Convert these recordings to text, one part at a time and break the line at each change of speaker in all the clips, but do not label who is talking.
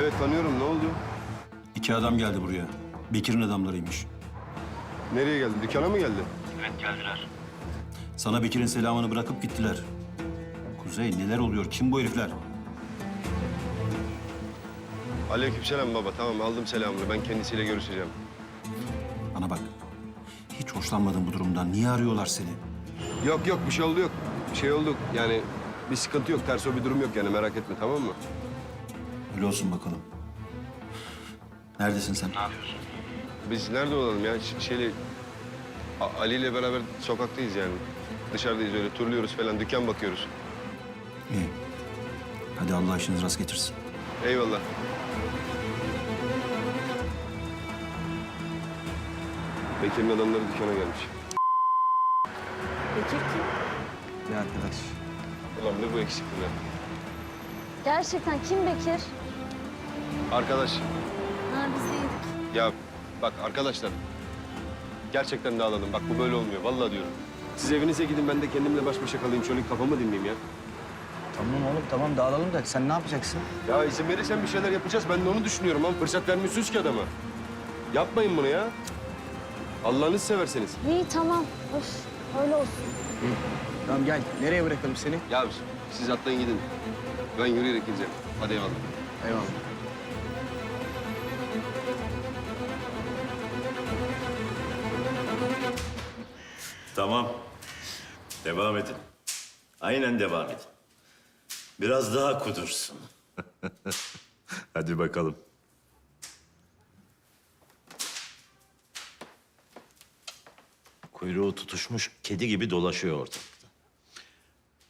Evet tanıyorum. Ne oldu?
İki adam geldi buraya. Bekir'in adamlarıymış.
Nereye geldi? Dükkana mı geldi?
Sana Bekir'in selamını bırakıp gittiler. Kuzey neler oluyor? Kim bu herifler?
Aleykümselam baba. Tamam aldım selamını. Ben kendisiyle görüşeceğim.
Bana bak. Hiç hoşlanmadım bu durumdan. Niye arıyorlar seni?
Yok yok bir şey oldu yok. Bir şey oldu. Yani bir sıkıntı yok. Ters o bir durum yok yani merak etme tamam mı?
Öyle olsun bakalım. Neredesin sen?
Biz nerede olalım ya? Ş- şeyle A- Ali ile beraber sokaktayız yani. Dışarıdayız öyle turluyoruz falan. Dükkan bakıyoruz.
İyi. Hadi Allah işinizi rast getirsin.
Eyvallah. Bekir'in adamları dükkana gelmiş.
Bekir kim?
Bir arkadaş.
Ulan ne bu eksikliği?
Gerçekten kim Bekir?
Arkadaş
Ha biz
ya bak arkadaşlar. Gerçekten dağladım. Bak bu böyle olmuyor. Vallahi diyorum. Siz evinize gidin ben de kendimle baş başa kalayım. Şöyle kafamı dinleyeyim ya.
Tamam oğlum tamam dağılalım da sen ne yapacaksın?
Ya izin verirsen bir şeyler yapacağız. Ben de onu düşünüyorum ama fırsat vermiyorsunuz ki adama. Yapmayın bunu ya. Allah'ınızı severseniz.
İyi tamam. Öf, öyle olsun.
Tamam gel. Nereye bırakalım seni?
Ya siz atlayın gidin. Ben yürüyerek gideceğim. Hadi eyvallah.
Eyvallah.
Tamam. Devam edin. Aynen devam edin. Biraz daha kudursun. Hadi bakalım. Kuyruğu tutuşmuş kedi gibi dolaşıyor ortalıkta.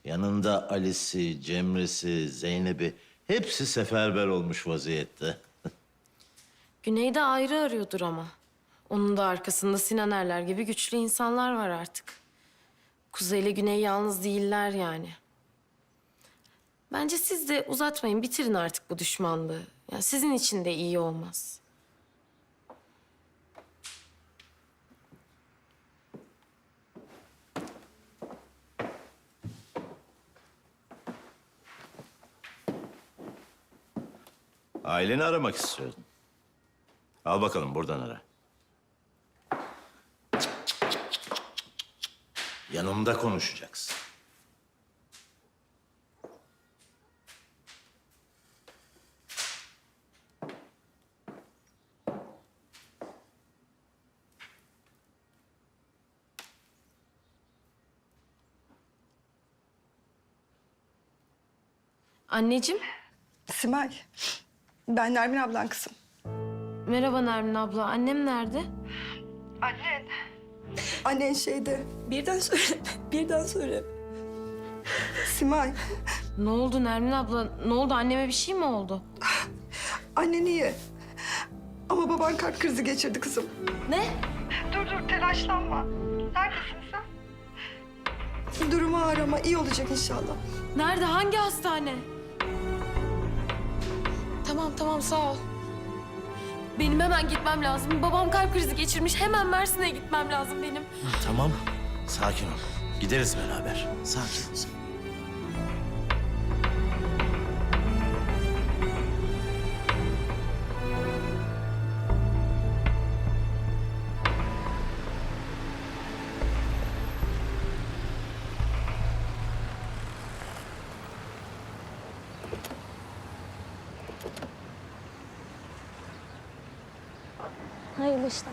Yanında Ali'si, Cemre'si, Zeynep'i hepsi seferber olmuş vaziyette.
Güney de ayrı arıyordur ama. Onun da arkasında Sinan Erler gibi güçlü insanlar var artık. Kuzey ile Güney yalnız değiller yani. Bence siz de uzatmayın, bitirin artık bu düşmanlığı. Ya sizin için de iyi olmaz.
Aileni aramak istiyordun. Al bakalım buradan ara. Yanımda konuşacaksın.
Anneciğim,
Simay, ben Nermin ablan kızım.
merhaba Nermin abla. Annem nerede?
Annen. Annen şeyde. Birden söyle, birden söyle. Simay,
Ne oldu Nermin abla? Ne oldu? Anneme bir şey mi oldu?
annen iyi. Ama baban kalp krizi geçirdi kızım.
Ne?
Dur dur, telaşlanma. Neredesin sen? Durumu arama, iyi olacak inşallah.
Nerede? Hangi hastane? Tamam tamam sağ ol. Benim hemen gitmem lazım. Babam kalp krizi geçirmiş. Hemen Mersin'e gitmem lazım benim.
Tamam. Sakin ol. Gideriz beraber. Sakin ol.
Hayırlı işler.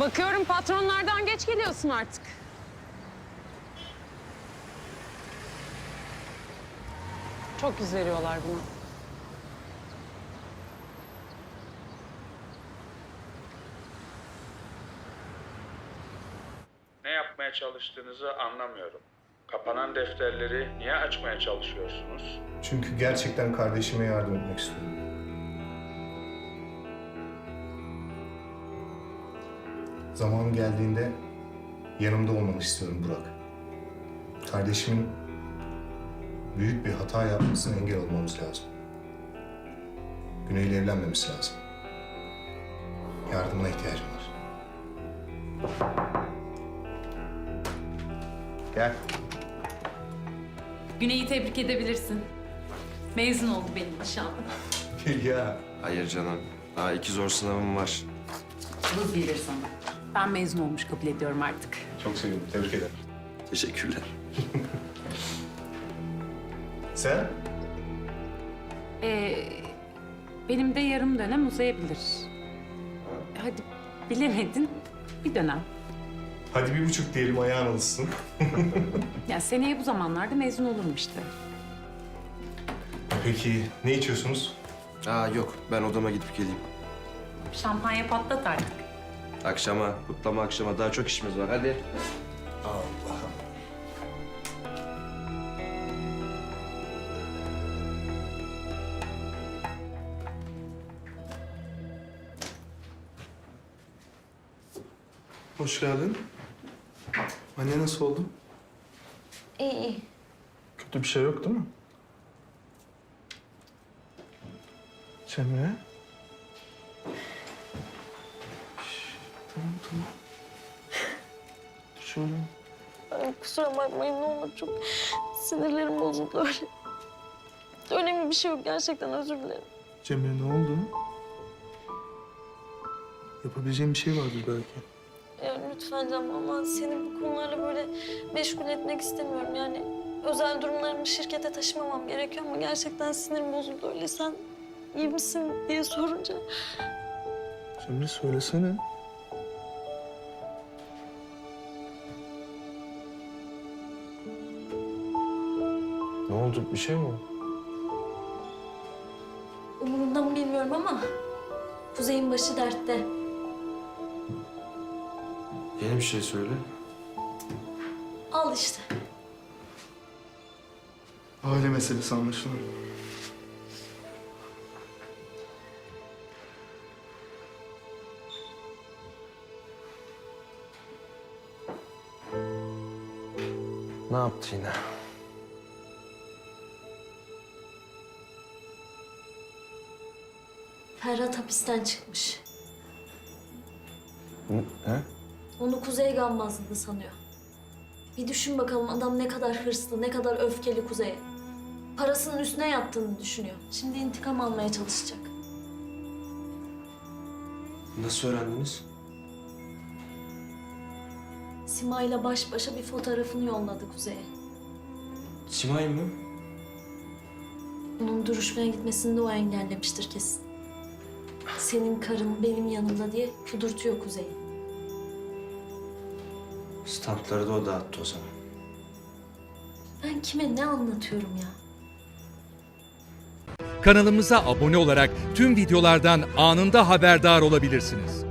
Bakıyorum patronlardan geç geliyorsun artık. Çok yüz veriyorlar buna.
Ne yapmaya çalıştığınızı anlamıyorum. Kapanan defterleri niye açmaya çalışıyorsunuz?
Çünkü gerçekten kardeşime yardım etmek istiyorum. Zaman geldiğinde yanımda olmanı istiyorum Burak. Kardeşimin büyük bir hata yapmasına engel olmamız lazım. Güney'le evlenmemesi lazım. Yardımına ihtiyacım var. Gel.
Güney'i tebrik edebilirsin.
Mezun oldu benim nişanlım.
ya.
Hayır canım. Daha iki zor sınavım var.
Bu bilir sana. Ben mezun olmuş kabul ediyorum artık.
Çok sevindim. Tebrik ederim.
Teşekkürler.
Sen?
Ee, benim de yarım dönem uzayabilir. Hadi bilemedin bir dönem.
Hadi bir buçuk diyelim ayağın alışsın.
Ya seneye bu zamanlarda mezun olurum işte.
Peki ne içiyorsunuz?
Aa yok. Ben odama gidip geleyim.
Şampanya patlat artık.
Akşama, kutlama akşama daha çok işimiz var. Hadi.
Hoş geldin. Anne nasıl oldu?
İyi iyi.
Kötü bir şey yok değil mi? Cemre?
Kusura bakmayın ne olur çok sinirlerim bozuldu öyle. Önemli bir şey yok gerçekten özür dilerim.
Cemre ne oldu? Yapabileceğim bir şey vardır belki.
Ya lütfen Can ama seni bu konularla böyle meşgul etmek istemiyorum. Yani özel durumlarımı şirkete taşımamam gerekiyor ama gerçekten sinirim bozuldu öyle. Sen iyi misin diye sorunca.
Cemre söylesene. Ne oldu? Bir şey mi oldu?
Umurumda mı bilmiyorum ama Kuzey'in başı dertte.
Yeni bir şey söyle.
Al işte.
Aile meselesi anlaşılan.
Ne yaptı yine?
Ferhat hapisten çıkmış.
Ne?
Onu Kuzey gammazladı sanıyor. Bir düşün bakalım adam ne kadar hırslı, ne kadar öfkeli Kuzey'e. Parasının üstüne yattığını düşünüyor. Şimdi intikam almaya çalışacak.
Nasıl öğrendiniz?
Sima'yla baş başa bir fotoğrafını yolladı Kuzey'e.
Simay mı?
Onun duruşmaya gitmesini de o engellemiştir kesin. Senin karın benim yanımda diye kudurtuyor Kuzey'i.
Stampları da o dağıttı o zaman.
Ben kime ne anlatıyorum ya?
Kanalımıza abone olarak tüm videolardan anında haberdar olabilirsiniz.